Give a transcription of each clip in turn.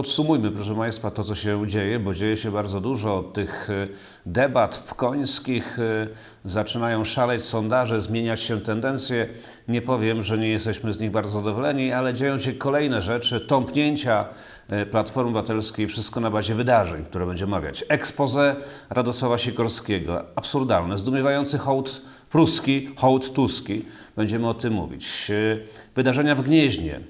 Podsumujmy, proszę Państwa, to, co się dzieje, bo dzieje się bardzo dużo. Tych y, debat w końskich y, zaczynają szaleć sondaże, zmieniać się tendencje. Nie powiem, że nie jesteśmy z nich bardzo zadowoleni, ale dzieją się kolejne rzeczy, tąpnięcia y, Platformy Obywatelskiej, wszystko na bazie wydarzeń, które będzie omawiać. Expose Radosława Sikorskiego, absurdalne, zdumiewający hołd pruski, hołd tuski. Będziemy o tym mówić. Wydarzenia w Gnieźnie.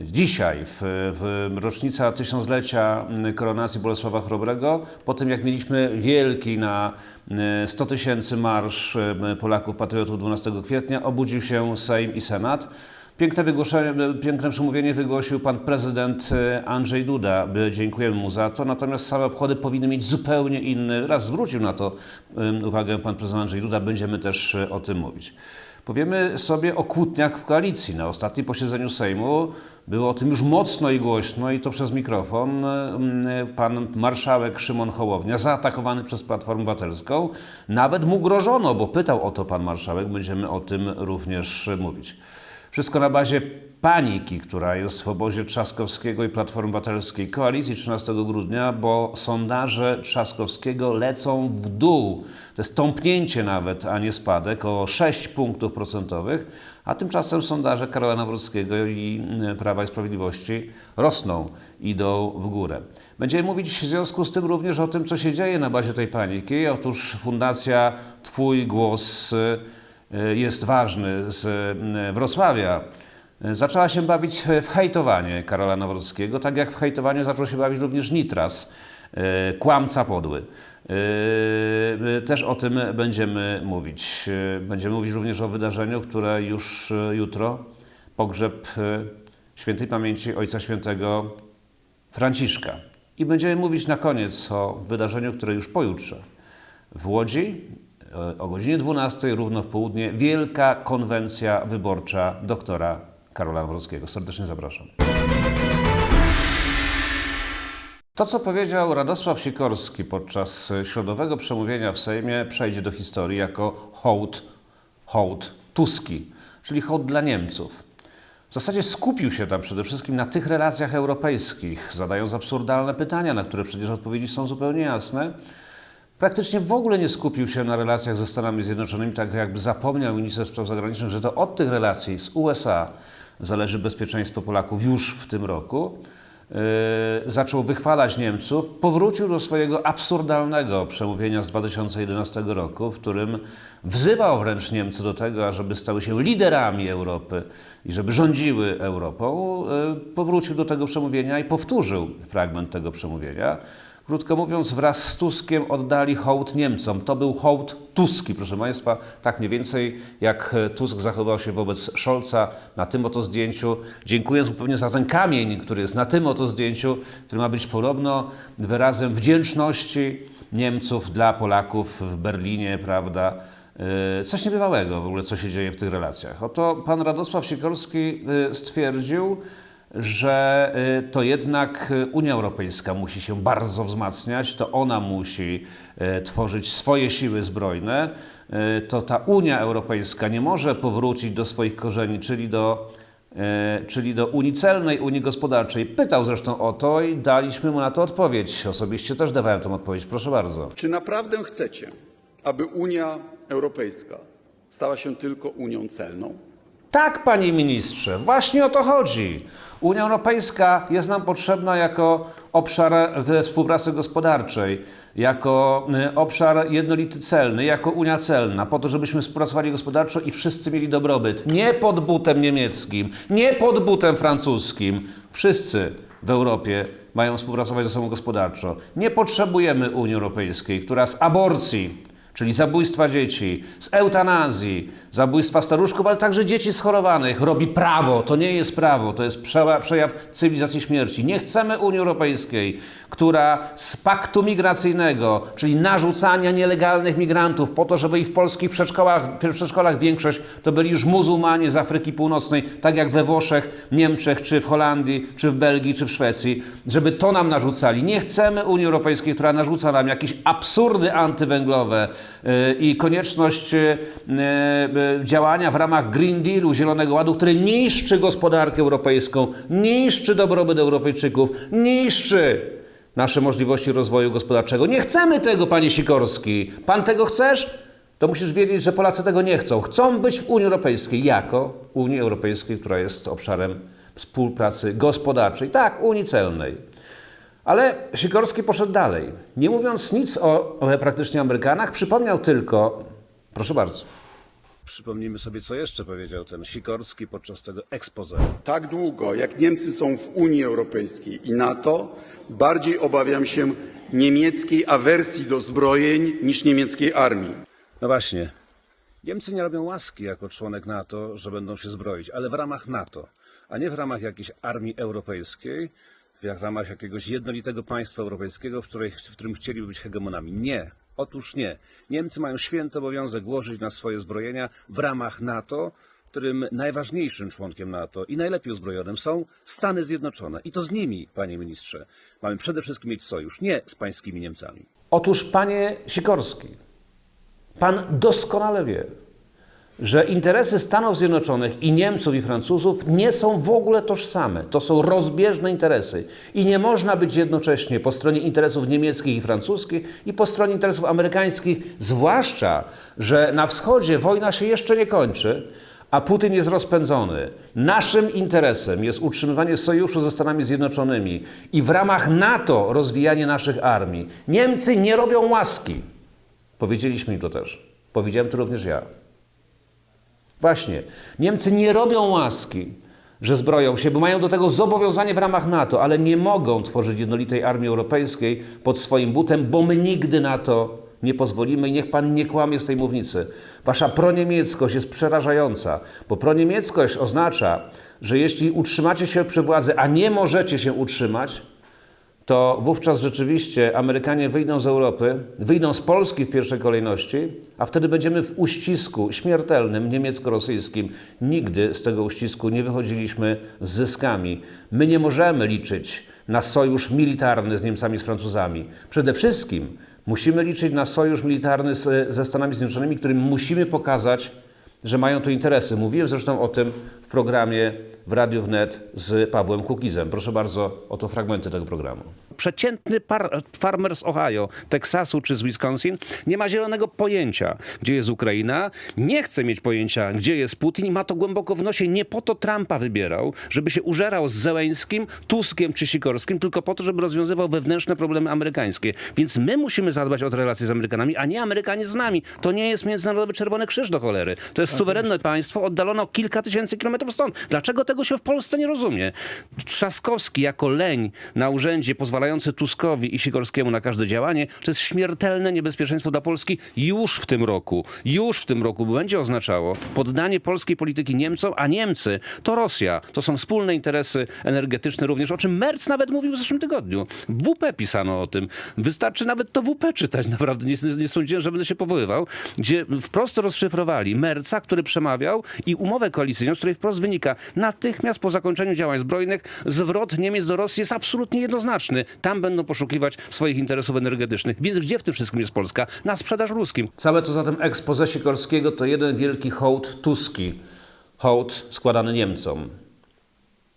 Dzisiaj, w, w rocznica tysiąclecia koronacji Bolesława Chrobrego, po tym jak mieliśmy wielki na e, 100 tysięcy marsz e, Polaków Patriotów 12 kwietnia, obudził się Sejm i Senat. Piękne, wygłoszenie, piękne przemówienie wygłosił pan prezydent e, Andrzej Duda. Dziękujemy mu za to. Natomiast same obchody powinny mieć zupełnie inny. Raz zwrócił na to uwagę pan prezydent Andrzej Duda. Będziemy też e, o tym mówić. Powiemy sobie o kłótniach w koalicji. Na ostatnim posiedzeniu Sejmu było o tym już mocno i głośno i to przez mikrofon. Mm, Pan marszałek Szymon Hołownia, zaatakowany przez Platformę Obywatelską, nawet mu grożono, bo pytał o to pan marszałek. Będziemy o tym również mówić. Wszystko na bazie paniki, która jest w obozie Trzaskowskiego i Platformy Obywatelskiej koalicji 13 grudnia, bo sondaże Trzaskowskiego lecą w dół. To jest tąpnięcie nawet, a nie spadek, o 6 punktów procentowych, a tymczasem sondaże Karola Nawrockiego i e, Prawa i Sprawiedliwości rosną, idą w górę. Będziemy mówić w związku z tym również o tym, co się dzieje na bazie tej paniki. Otóż Fundacja Twój Głos e, jest ważny z e, Wrocławia, zaczęła się bawić w- hejtowanie Karola Nawrockiego, tak jak w hejtowanie zaczął się bawić również Nitras, e, kłamca podły. E, e, Też o tym będziemy mówić. E, Będziemy mówić również o wydarzeniu, które już e, jutro, pogrzeb e, świętej pamięci Ojca Świętego Franciszka. I będziemy mówić na koniec o wydarzeniu, które już pojutrze w Łodzi e, o godzinie 12, równo w południe, wielka konwencja wyborcza doktora Karola Nawrockiego. Serdecznie zapraszam. To, co powiedział Radosław Sikorski podczas środowego przemówienia w Sejmie, przejdzie do historii jako hołd, hołd Tuski, czyli hołd dla Niemców. W zasadzie skupił się tam przede wszystkim na tych relacjach europejskich, zadając absurdalne pytania, na które przecież odpowiedzi są zupełnie jasne. Praktycznie w ogóle nie skupił się na relacjach ze Stanami Zjednoczonymi, tak jakby zapomniał minister spraw zagranicznych, że to od tych relacji z USA zależy bezpieczeństwo Polaków już w tym roku. Yy, zaczął wychwalać Niemców, powrócił do swojego absurdalnego przemówienia z 2011 roku, w którym wzywał wręcz Niemcy do tego, ażeby stały się liderami Europy i żeby rządziły Europą. Yy, powrócił do tego przemówienia i powtórzył fragment tego przemówienia. Krótko mówiąc, wraz z Tuskiem oddali hołd Niemcom. To był hołd Tuski, proszę Państwa, tak mniej więcej jak Tusk zachował się wobec Scholza na tym oto zdjęciu. Dziękuję zupełnie za ten kamień, który jest na tym oto zdjęciu, który ma być podobno wyrazem wdzięczności Niemców dla Polaków w Berlinie, prawda? E, Coś niebywałego w ogóle, co się dzieje w tych relacjach. Oto pan Radosław Sikorski e, stwierdził, że y, to jednak y, Unia Europejska musi się bardzo wzmacniać, to ona musi y, tworzyć swoje siły zbrojne, to ta Unia Europejska nie może powrócić do swoich korzeni, czyli do, czyli do Unii Celnej, Unii Gospodarczej. Pytał zresztą o to i daliśmy mu na to odpowiedź. Osobiście też dawałem tę odpowiedź. Proszę bardzo. Czy naprawdę chcecie, aby Unia Europejska stała się tylko Unią celną? Tak, panie ministrze, właśnie o to chodzi. Unia Europejska jest nam potrzebna jako obszar współpracy gospodarczej, jako y, obszar jednolity celny, jako Unia celna, po to, żebyśmy współpracowali gospodarczo i wszyscy mieli dobrobyt. Nie pod butem niemieckim, nie pod butem francuskim. Wszyscy w Europie mają współpracować ze sobą gospodarczo. Nie potrzebujemy Unii Europejskiej, która z aborcji czyli zabójstwa dzieci, z eutanazji, zabójstwa staruszków, ale także dzieci schorowanych, robi prawo. To nie jest prawo, to jest przejaw cywilizacji śmierci. Nie chcemy Unii Europejskiej, która z paktu migracyjnego, czyli narzucania nielegalnych migrantów po to, żeby ich w polskich przedszkolach, przedszkolach większość to byli już muzułmanie z Afryki Północnej, tak jak we Włoszech, Niemczech, czy w Holandii, czy w Belgii, czy w Szwecji, żeby to nam narzucali. Nie chcemy Unii Europejskiej, która narzuca nam jakieś absurdy antywęglowe, i konieczność e, e, działania w ramach Green Dealu, Zielonego Ładu, który niszczy gospodarkę europejską, niszczy dobrobyt Europejczyków, niszczy nasze możliwości rozwoju gospodarczego. Nie chcemy tego, panie Sikorski. Pan tego chcesz? To musisz wiedzieć, że Polacy tego nie chcą. Chcą być w Unii Europejskiej jako Unii Europejskiej, która jest obszarem współpracy gospodarczej, tak, Unii Celnej. Ale Sikorski poszedł dalej. Nie mówiąc nic o, o praktycznie Amerykanach, przypomniał tylko, proszę bardzo. Przypomnijmy sobie, co jeszcze powiedział ten Sikorski podczas tego expose. Tak długo, jak Niemcy są w Unii Europejskiej i NATO, bardziej obawiam się niemieckiej awersji do zbrojeń niż niemieckiej armii. No właśnie. Niemcy nie robią łaski jako członek NATO, że będą się zbroić, ale w ramach NATO, a nie w ramach jakiejś armii europejskiej, w ramach jakiegoś jednolitego państwa europejskiego, w, której, w którym chcieliby być hegemonami. Nie. Otóż nie. Niemcy mają święty obowiązek włożyć na swoje zbrojenia w ramach NATO, którym najważniejszym członkiem NATO i najlepiej uzbrojonym są Stany Zjednoczone. I to z nimi, panie ministrze, mamy przede wszystkim mieć sojusz, nie z pańskimi Niemcami. Otóż, panie Sikorski, Pan doskonale wie, że interesy Stanów Zjednoczonych i Niemców i Francuzów nie są w ogóle tożsame. To są rozbieżne interesy. I nie można być jednocześnie po stronie interesów niemieckich i francuskich i po stronie interesów amerykańskich, zwłaszcza, że na wschodzie wojna się jeszcze nie kończy, a Putin jest rozpędzony. Naszym interesem jest utrzymywanie sojuszu ze Stanami Zjednoczonymi i w ramach NATO rozwijanie naszych armii. Niemcy nie robią łaski. Powiedzieliśmy im to też. Powiedziałem to również ja. Właśnie. Niemcy nie robią łaski, że zbroją się, bo mają do tego zobowiązanie w ramach NATO, ale nie mogą tworzyć jednolitej armii europejskiej pod swoim butem, bo my nigdy na to nie pozwolimy i niech pan nie kłamie z tej mównicy. Wasza proniemieckość jest przerażająca, bo proniemieckość oznacza, że jeśli utrzymacie się przy władzy, a nie możecie się utrzymać, to wówczas rzeczywiście Amerykanie wyjdą z Europy, wyjdą z Polski w pierwszej kolejności, a wtedy będziemy w uścisku śmiertelnym niemiecko-rosyjskim. Nigdy z tego uścisku nie wychodziliśmy z zyskami. My nie możemy liczyć na sojusz militarny z Niemcami, z Francuzami. Przede wszystkim musimy liczyć na sojusz militarny z, ze Stanami Zjednoczonymi, którym musimy pokazać, że mają tu interesy. Mówiłem zresztą o tym w programie w Radiu Wnet z Pawłem Kukizem. Proszę bardzo, oto fragmenty tego programu. Przeciętny par, farmer z Ohio, Teksasu czy z Wisconsin nie ma zielonego pojęcia, gdzie jest Ukraina, nie chce mieć pojęcia, gdzie jest Putin i ma to głęboko w nosie. Nie po to Trumpa wybierał, żeby się użerał z Zełęskim, Tuskiem czy Sikorskim, tylko po to, żeby rozwiązywał wewnętrzne problemy amerykańskie. Więc my musimy zadbać o te relacje z Amerykanami, a nie Amerykanie z nami. To nie jest Międzynarodowy Czerwony Krzyż do cholery. To jest suwerenne państwo oddalone o kilka tysięcy kilometrów stąd. Dlaczego tego się w Polsce nie rozumie? Trzaskowski jako leń na urzędzie pozwalający Tuskowi i Sikorskiemu na każde działanie, to jest śmiertelne niebezpieczeństwo dla Polski już w tym roku. Już w tym roku będzie oznaczało poddanie polskiej polityki Niemcom, a Niemcy to Rosja. To są wspólne interesy energetyczne również, o czym Merz nawet mówił w zeszłym tygodniu. W WP pisano o tym. Wystarczy nawet to WP czytać, naprawdę. Nie, nie sądziłem, że będę się powoływał. Gdzie wprost rozszyfrowali Merca, który przemawiał i umowę koalicyjną, z której wprost wynika natychmiast po zakończeniu działań zbrojnych zwrot Niemiec do Rosji jest absolutnie jednoznaczny. Tam będą poszukiwać swoich interesów energetycznych. Więc gdzie w tym wszystkim jest Polska? Na sprzedaż ruskim. Całe to zatem expose Sikorskiego to jeden wielki hołd Tuski. Hołd składany Niemcom.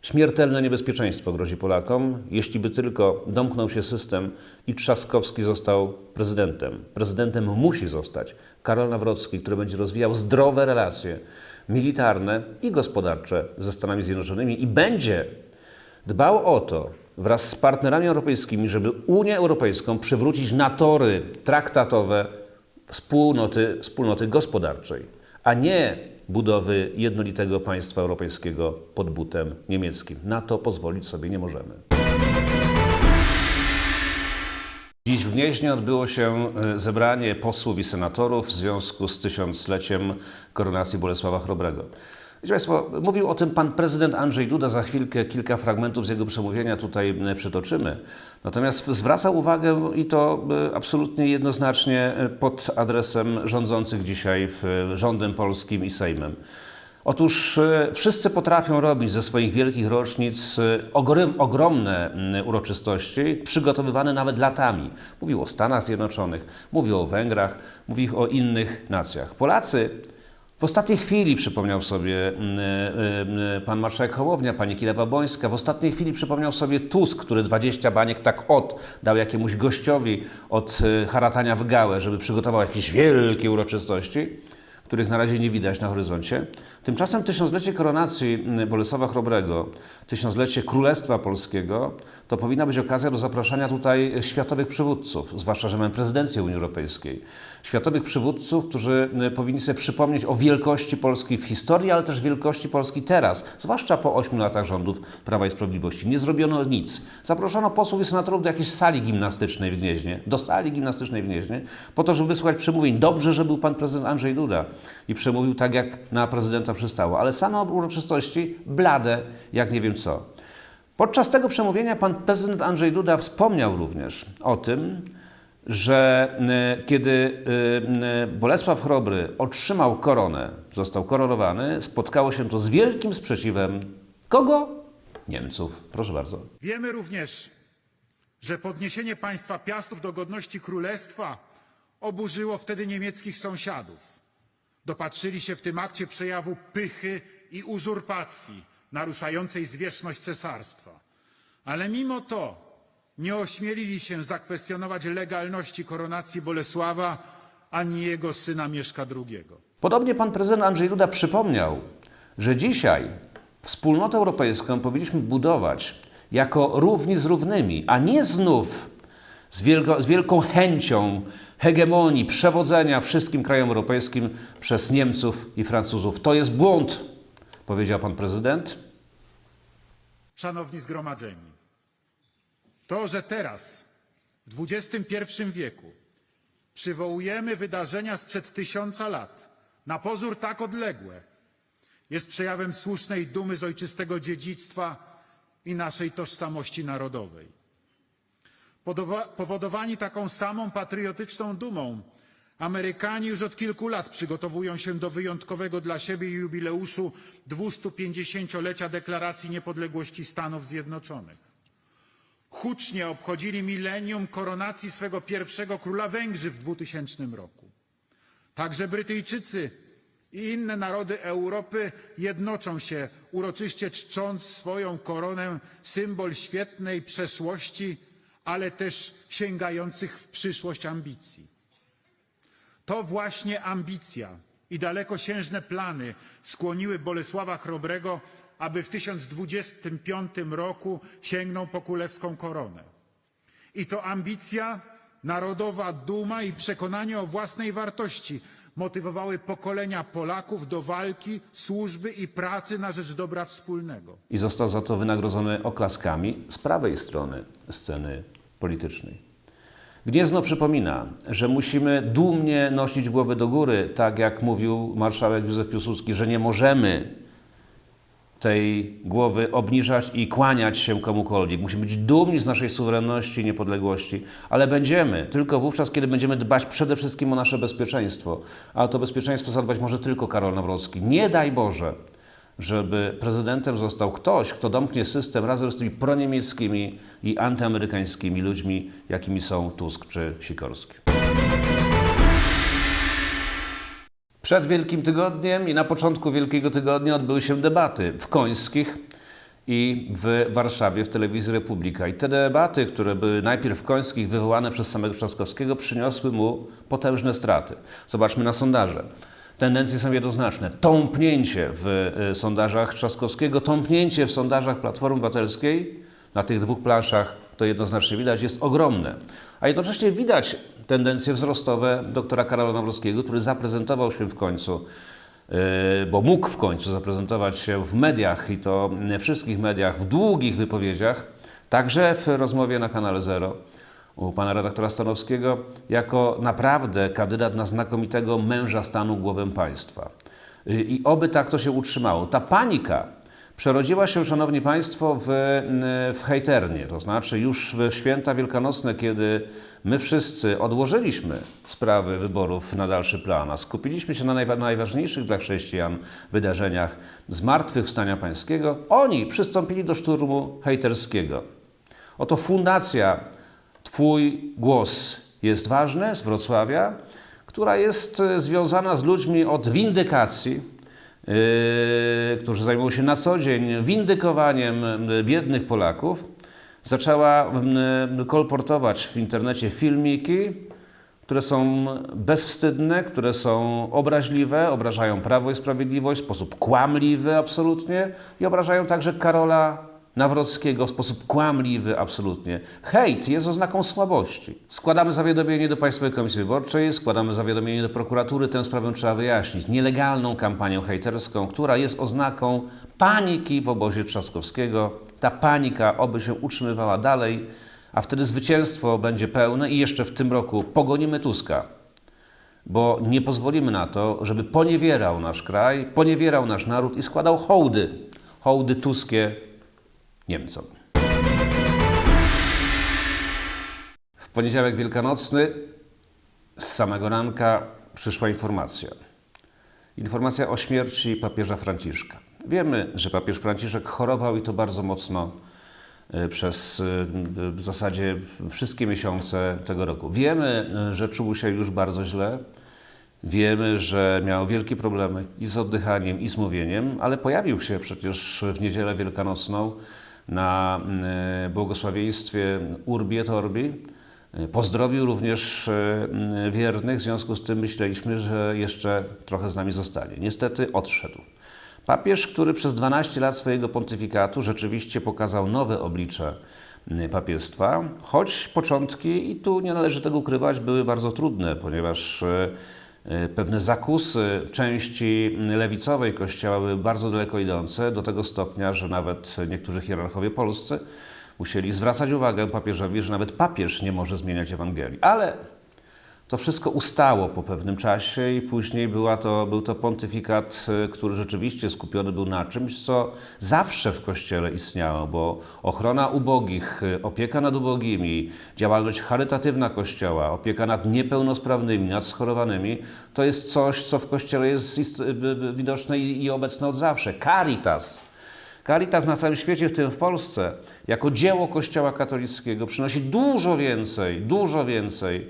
Śmiertelne niebezpieczeństwo grozi Polakom, jeśli by tylko domknął się system i Trzaskowski został prezydentem. Prezydentem musi zostać Karol Nawrocki, który będzie rozwijał zdrowe relacje militarne i gospodarcze ze Stanami Zjednoczonymi i będzie dbał o to wraz z partnerami europejskimi, żeby Unię Europejską przywrócić na tory traktatowe wspólnoty, wspólnoty gospodarczej, a nie budowy jednolitego państwa europejskiego pod butem niemieckim. Na to pozwolić sobie nie możemy. Dziś w Gnieźnie odbyło się e, zebranie posłów i senatorów w związku z tysiącleciem koronacji Bolesława Chrobrego. Wiecie Państwo, mówił o tym pan prezydent Andrzej Duda, za chwilkę kilka fragmentów z jego przemówienia tutaj e, przytoczymy. Natomiast zwraca uwagę i to e, absolutnie jednoznacznie pod adresem rządzących dzisiaj w rządem polskim i Sejmem. Otóż e, wszyscy potrafią robić ze swoich wielkich rocznic e, ogromne mm, uroczystości, przygotowywane nawet latami. Mówił o Stanach Zjednoczonych, mówił o Węgrach, mówił o innych nacjach. Polacy w ostatniej chwili przypomniał sobie mm, e, pan marszałek Hołownia, pani Kilewa-Bońska, w ostatniej chwili przypomniał sobie Tusk, który 20 baniek tak od dał jakiemuś gościowi od haratania w gałę, żeby przygotował jakieś wielkie uroczystości których na razie nie widać na horyzoncie. Tymczasem tysiąclecie koronacji mm, Bolesława Chrobrego, tysiąclecie Królestwa Polskiego, to powinna być okazja do zapraszania tutaj światowych przywódców, zwłaszcza, że mamy prezydencję Unii Europejskiej. Światowych przywódców, którzy powinni sobie przypomnieć o wielkości Polski w historii, ale też wielkości Polski teraz, zwłaszcza po ośmiu latach rządów Prawa i Sprawiedliwości. Nie zrobiono nic. Zaproszono posłów i senatorów do jakiejś sali gimnastycznej w Gnieźnie, do sali gimnastycznej w Gnieźnie, po to, żeby wysłuchać przemówień. Dobrze, że był pan prezydent Andrzej Duda i przemówił tak, jak na prezydenta przystało, ale same uroczystości blade, jak nie wiem co. Podczas tego przemówienia pan prezydent Andrzej Duda wspomniał również o tym, że e, kiedy e, e, Bolesław Chrobry otrzymał koronę, został koronowany, spotkało się to z wielkim sprzeciwem kogo? Niemców. Proszę bardzo. Wiemy również, że podniesienie państwa Piastów do godności królestwa oburzyło wtedy niemieckich sąsiadów. Dopatrzyli się w tym akcie przejawu pychy i uzurpacji naruszającej zwierzchność cesarstwa. Ale mimo to nie ośmielili się zakwestionować legalności koronacji Bolesława ani jego syna Mieszka II. Podobnie pan prezydent Andrzej Duda przypomniał, że dzisiaj wspólnotę europejską powinniśmy budować jako równi z równymi, a nie znów z, wielko, z wielką chęcią hegemonii, przewodzenia wszystkim krajom europejskim przez Niemców i Francuzów. To jest błąd, powiedział pan prezydent. Szanowni zgromadzeni, to, że teraz, w XXI wieku, przywołujemy wydarzenia sprzed tysiąca lat, na pozór tak odległe, jest przejawem słusznej dumy z ojczystego dziedzictwa i naszej tożsamości narodowej. Powodowani taką samą patriotyczną dumą, Amerykanie już od kilku lat przygotowują się do wyjątkowego dla siebie jubileuszu 250-lecia deklaracji niepodległości Stanów Zjednoczonych. Hucznie obchodzili milenium koronacji swego pierwszego króla Węgrzy w 2000 roku. Także Brytyjczycy i inne narody Europy jednoczą się, uroczyście czcząc swoją koronę, symbol świetnej przeszłości, ale też sięgających w przyszłość ambicji. To właśnie ambicja i dalekosiężne plany skłoniły Bolesława Chrobrego, aby w 1025 roku sięgnął po królewską koronę. I to ambicja, narodowa duma i przekonanie o własnej wartości motywowały pokolenia Polaków do walki, służby i pracy na rzecz dobra wspólnego. I został za to wynagrodzony oklaskami z prawej strony sceny politycznej. Gniezno przypomina, że musimy dumnie nosić głowy do góry, tak jak mówił marszałek Józef Piłsudski, że nie możemy tej głowy obniżać i kłaniać się komukolwiek. Musimy być dumni z naszej suwerenności i niepodległości, ale będziemy tylko wówczas, kiedy będziemy dbać przede wszystkim o nasze bezpieczeństwo. A to bezpieczeństwo zadbać może tylko Karol Nawrocki. Nie daj Boże, żeby prezydentem został ktoś, kto domknie system razem z tymi proniemieckimi i antyamerykańskimi ludźmi, jakimi są Tusk czy Sikorski. Przed Wielkim Tygodniem i na początku Wielkiego Tygodnia odbyły się debaty w Końskich i w Warszawie w telewizji Republika. I te debaty, które były najpierw w Końskich wywołane przez samego Trzaskowskiego, przyniosły mu potężne straty. Zobaczmy na sondaże. Tendencje są jednoznaczne. Tąpnięcie w y, sondażach Trzaskowskiego, tąpnięcie w sondażach Platformy Obywatelskiej na tych dwóch planszach to jednoznacznie widać, jest ogromne. A jednocześnie widać tendencje wzrostowe doktora Karola Nawrockiego, który zaprezentował się w końcu, yy, bo mógł w końcu zaprezentować się w mediach i to w wszystkich mediach, w długich wypowiedziach, także w rozmowie na kanale Zero u pana redaktora Stanowskiego, jako naprawdę kandydat na znakomitego męża stanu głowę państwa. Yy, I oby tak to się utrzymało. Ta panika przerodziła się, Szanowni Państwo, w, w hejternię. To znaczy już w święta wielkanocne, kiedy my wszyscy odłożyliśmy sprawy wyborów na dalszy plan, a skupiliśmy się na najwa- najważniejszych dla chrześcijan wydarzeniach zmartwychwstania pańskiego, oni przystąpili do szturmu hejterskiego. Oto fundacja Twój głos jest ważny z Wrocławia, która jest e, związana z ludźmi od windykacji, którzy zajmują się na co dzień windykowaniem y, biednych Polaków. Zaczęła y, kolportować w internecie filmiki, które są bezwstydne, które są obraźliwe, obrażają Prawo i Sprawiedliwość w sposób kłamliwy absolutnie i obrażają także Karola Nawrockiego w sposób kłamliwy absolutnie. Hejt jest oznaką słabości. Składamy zawiadomienie do Państwowej Komisji Wyborczej, składamy zawiadomienie do prokuratury, tę sprawę trzeba wyjaśnić. Nielegalną kampanią hejterską, która jest oznaką paniki w obozie Trzaskowskiego. Ta panika oby się utrzymywała dalej, a wtedy zwycięstwo będzie pełne i jeszcze w tym roku pogonimy Tuska bo nie pozwolimy na to, żeby poniewierał nasz kraj, poniewierał nasz naród i składał hołdy, hołdy tuskie Niemcom. W poniedziałek wielkanocny z samego ranka przyszła informacja. Informacja o śmierci papieża Franciszka. Wiemy, że papież Franciszek chorował i to bardzo mocno e, przez e, w zasadzie wszystkie miesiące tego roku. Wiemy, e, że czuł się już bardzo źle. Wiemy, że miał wielkie problemy i z oddychaniem, i z mówieniem, ale pojawił się przecież w niedzielę wielkanocną na e, błogosławieństwie Urbi et Orbi. E, Pozdrowił również e, wiernych, w związku z tym myśleliśmy, że jeszcze trochę z nami zostanie. Niestety odszedł. Papież, który przez 12 lat swojego pontyfikatu rzeczywiście pokazał nowe oblicze papiestwa, choć początki, i tu nie należy tego ukrywać, były bardzo trudne, ponieważ pewne zakusy części lewicowej Kościoła były bardzo daleko idące, do tego stopnia, że nawet niektórzy hierarchowie polscy musieli zwracać uwagę papieżowi, że nawet papież nie może zmieniać Ewangelii. Ale to wszystko ustało po pewnym czasie i później była to, był to pontyfikat, y, który rzeczywiście skupiony był na czymś, co zawsze w Kościele istniało, bo ochrona ubogich, y, opieka nad ubogimi, działalność charytatywna Kościoła, opieka nad niepełnosprawnymi, nad schorowanymi, to jest coś, co w Kościele jest widoczne i, obecne od zawsze. Caritas. Caritas na całym świecie, w tym w Polsce, jako dzieło Kościoła katolickiego przynosi dużo więcej, dużo więcej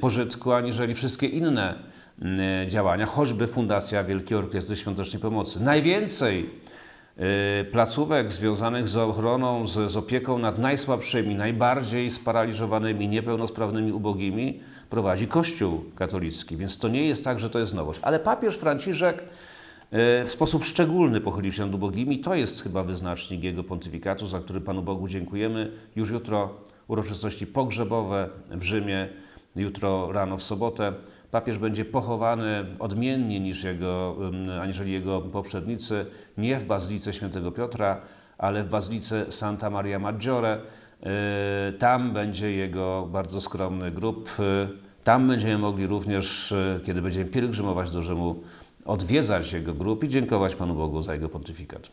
pożytku, aniżeli wszystkie inne y, działania, choćby Fundacja Wielkiej Orkiestry Świątecznej Pomocy. Najwięcej y, placówek związanych z ochroną, z, z opieką nad najsłabszymi, najbardziej sparaliżowanymi, niepełnosprawnymi, ubogimi prowadzi Kościół katolicki, więc to nie jest tak, że to jest nowość. Ale papież Franciszek w sposób szczególny pochylił się nad ubogimi. To jest chyba wyznacznik jego pontyfikatu, za który Panu Bogu dziękujemy. Już jutro uroczystości pogrzebowe w Rzymie, jutro rano w sobotę. Papież będzie pochowany odmiennie niż jego, aniżeli jego poprzednicy, nie w Bazylice Świętego Piotra, ale w Bazylice Santa Maria Maggiore. Yy, Tam będzie jego bardzo skromny grób. Yy, Tam będziemy mogli również, yy, kiedy będziemy pielgrzymować do Rzymu, odwiedzać jego grób i dziękować Panu Bogu za jego pontyfikat.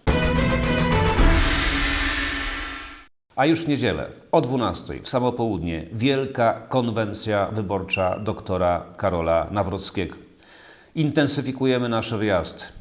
A już w niedzielę o 12 w samo południe wielka konwencja wyborcza doktora Karola Nawrockiego. Intensyfikujemy nasz wyjazd.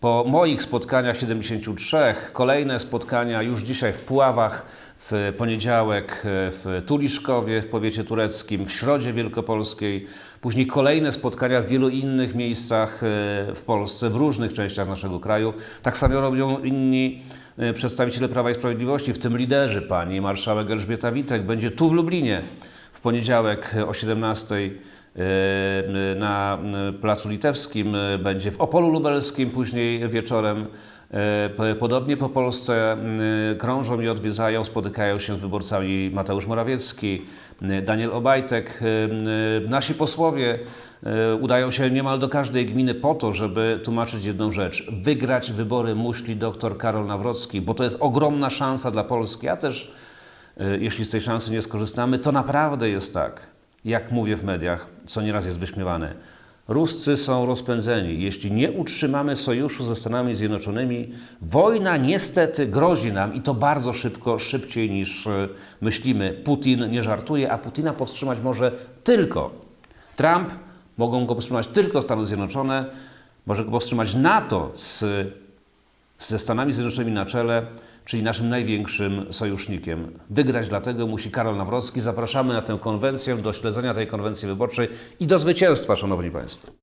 Po moich spotkaniach 73, kolejne spotkania już dzisiaj w Puławach, w poniedziałek w Tuliszkowie w powiecie tureckim, w Środzie Wielkopolskiej, później kolejne spotkania w wielu innych miejscach e, w Polsce, w różnych częściach naszego kraju. Tak samo robią inni e, przedstawiciele Prawa i Sprawiedliwości, w tym liderzy. Pani marszałek Elżbieta Witek będzie tu w Lublinie w poniedziałek o 17 e, na Placu Litewskim, e, będzie w Opolu Lubelskim później wieczorem. E, Podobnie po Polsce m, krążą i odwiedzają, spotykają się z wyborcami Mateusz Morawiecki, m, Daniel Obajtek. E, m, Nasi posłowie e, udają się niemal do każdej gminy po to, żeby tłumaczyć jedną rzecz. Wygrać wybory musi dr Karol Nawrocki, bo to jest ogromna szansa dla Polski. A też jeśli z tej szansy nie skorzystamy, to naprawdę jest tak, jak mówię w mediach, co nieraz jest wyśmiewane. Ruscy są rozpędzeni. Jeśli nie utrzymamy sojuszu ze Stanami Zjednoczonymi, wojna niestety grozi nam i to bardzo szybko, szybciej niż e, myślimy. Putin nie żartuje, a Putina powstrzymać może tylko Trump, mogą go powstrzymać tylko Stany Zjednoczone, może go powstrzymać NATO z, ze Stanami Zjednoczonymi na czele, czyli naszym największym sojusznikiem. Wygrać dlatego musi Karol Nawrocki. Zapraszamy na tę konwencję, do śledzenia tej konwencji wyborczej i do zwycięstwa, Szanowni Państwo.